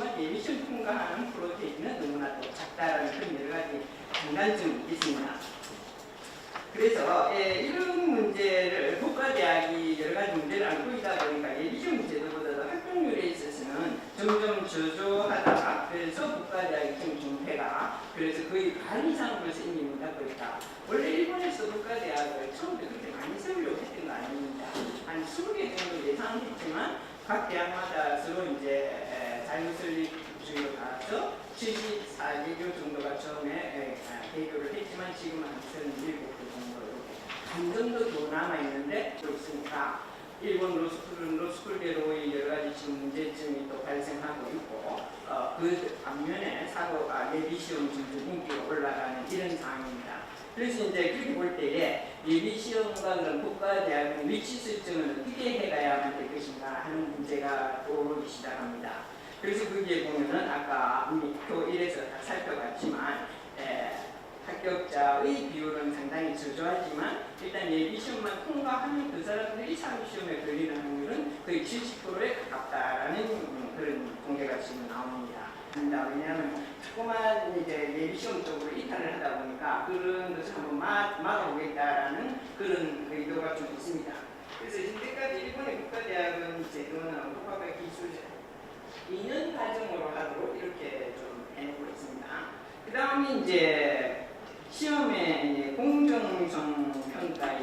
그렇지만 예비시험 통과하는 프로테인은 너무나 또 작다라는 그런 여러 가지 장단점이 있습니다. 그래서 예, 이런 문제를 국가대학이 여러 가지 문제를 안고 있다 보니까 예비시험 제도보다도 학종률에 있어서는 점점 저조하다가 그래서 국가대학의 중폐가 그래서 거의 반 이상 벌써 이미 문 닫고 있다. 원래 일본에서 국가대학을 처음부터 그렇게 많이 세우려고 했던 거 아닙니다. 한 20개 정도 예상했지만 각 대학마다 서로 이제 에, 자유설립주의로 가서 74개교 정도가 처음에 에, 아, 개교를 했지만 지금은 한 37개 정도 이렇게 반 정도 더 남아있는데 그렇습니까? 일본 로스쿨은 로스쿨대로의 여러 가지 지금 문제점이 또 발생하고 있고 어, 그 반면에 사고가 예비시험 점점 인기가 올라가는 이런 상황입니다. 그래서 이제 그렇게 볼 때에 예비시험과 그런 국가대학의 위치 설정을 어떻게 해가야만 될 것인가 하는 문제가 떠오르기 시작합니다. 그래서 거기에 보면은 아까 우리 표 1에서 다 살펴봤지만 에, 합격자의 비율은 상당히 저조하지만 일단 예비 시험만 통과하면 그 사람들이 사무시험에 걸리는 확률은 거의 70%에 가깝다라는 음, 그런 통계가 지금 나옵니다. 왜냐하면 조그만 이제 예비 시험 쪽으로 이탈을 하다 보니까 그런 것을 한번 막, 막아보겠다라는 그런 의도가 좀 있습니다. 그래서 현재까지 일본의 국가대학은 제도는 국가과 기술 2년 과정으로 하도록 이렇게 좀 해놓고 있습니다. 그 다음에 이제 이제 공정성 평가